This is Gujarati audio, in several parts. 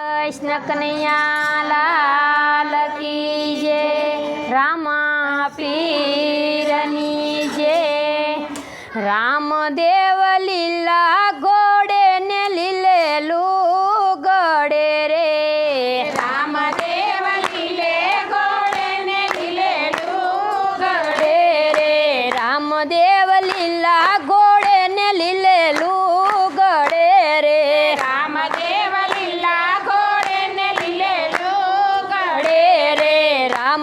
કૃષ્ણ કનૈયા લાલ કી જય રામા પીરની જય રામદેવ લીલા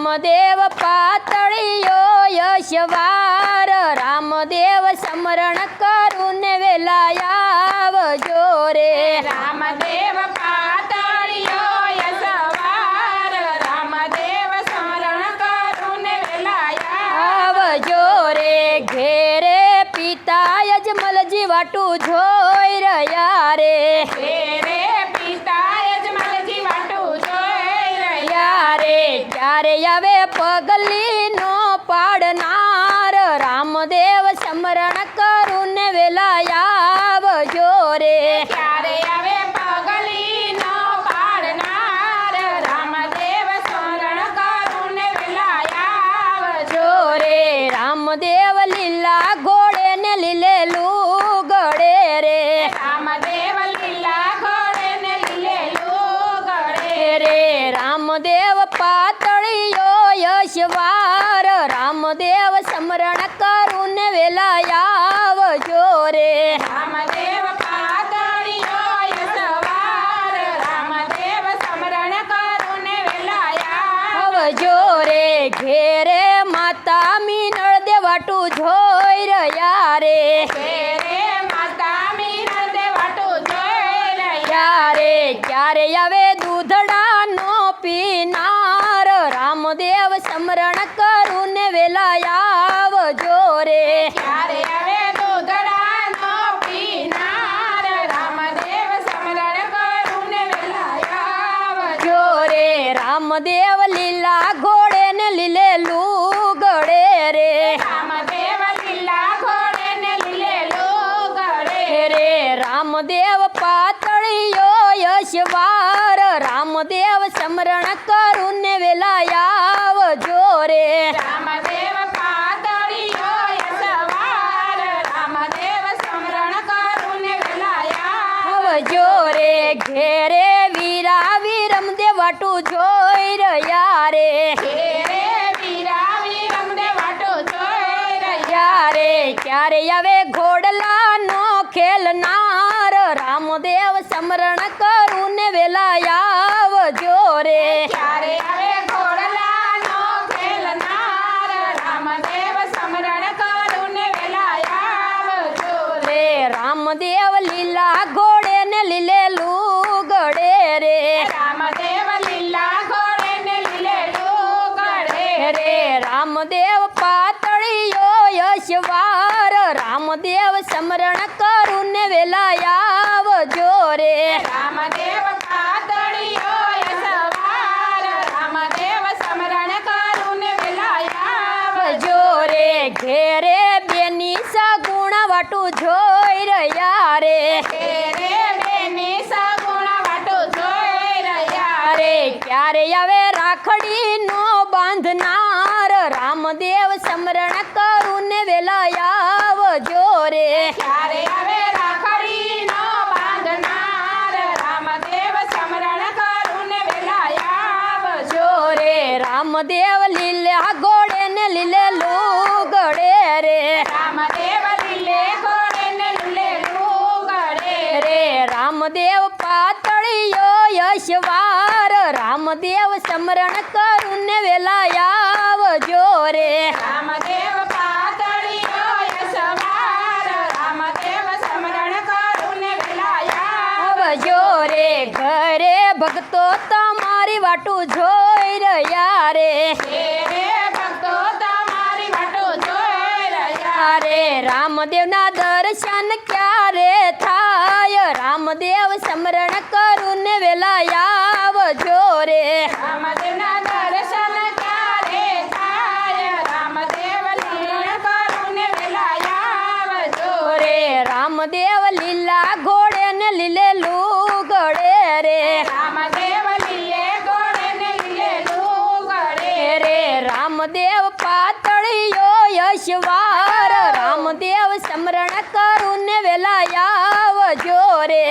રામદેવ પાતળીયો યશવાર રામદેવ સમરણ કરું ને વેલાયાવજો રે. રામદેવ પાતળીયો યશવાર રામદેવ સમરણ કરું ને આવજો રે. ઘેરે પિતા યજમલજી વાટું જોઈ રહ્યા રે. ઘેરે ક્યારે આવે પગલીનો પાડનાર રામદેવ સમરણ કરું ને વેલા આવજો રે. આવે પાડનાર રામદેવ સ્મરણ કરું ને વેલા આવજો રે. રામદેવ લીલા ઘોડે ને લીલેલું ગળે રે. રામદેવ લીલા ઘોડે ને લીલેલું ગળે રે રામદેવ પાતળિયો યશવાર. રામદેવ સમરણ કરું ને વેલા આવજો રે રામદેવ પાતળિયો યશવાર. રામદેવ સમરણ કરું ને વેલા આવજો રે ઘેરે માતા મીનળ દેવાટું જોઈ રહ્યા રે. માતા મીનળ દેવાટું જોઈ રહ્યા રે. ક્યારે આવે દૂધડાનો રામદેવ લીલા ઘોડે ને લીલેલું ગળે રે. રામદેવ લીલા ઘોડે ને લીલેલું ગળે રે. રામદેવ પાતળિયો યશવાર રામદેવ સમરણ કરું ને વેલા આવ રે. રામદેવ પાતળિયો યશવાર રામદેવ સમરણ કરું ને વેલા આવ જોરે ઘેરે દેવાટું જોઈ રહ્યા રે. ક્યારે આવે ઘોડલાનો ખેલનાર? રામદેવ રામદેવ સમરણ કરું ને વેલા આવજો રે. રામદેવ રામદેવ સમરણ કરું ને વેલા આવજો રે ઘેરે બેની સગુણ વટું જોઈ આવજો રે ક્યારે આવે રાખડીનો બાંધનાર રામદેવ સમરણ કરું ને વેલા આવજો રે. રામદેવ લીલા ને લુગડે રે. રામદેવ લીલે ઘોડે ને લીલે લુગડે રે. રામદેવ પાતળિયો યશવાર રામદેવ સ્મરણ કરું ને વેલા આવજો રે. રામદેવ પાતળિયો યશવાર રામદેવ સમરણ કરું ને વેલા આવજો રે ઘરે ભક્તો તમારી વાટું જોઈ રહ્યા રે. ભક્તો તમારી વાટું જોઈ રહ્યા રે. રામદેવના દર્શન ક્યારે થાય? રામદેવ સમરણ કરું ને વેલા આવજો રે. રામદેવના દર્શન ક્યારે થાય? રામદેવ લીલા કરું ને વેલા આવજો રે. રામદેવ લીલા ઘોડે રામદેવ પાતળિયો યશવાર. રામદેવ સમરણ કરું ને વેલા આવજો રે.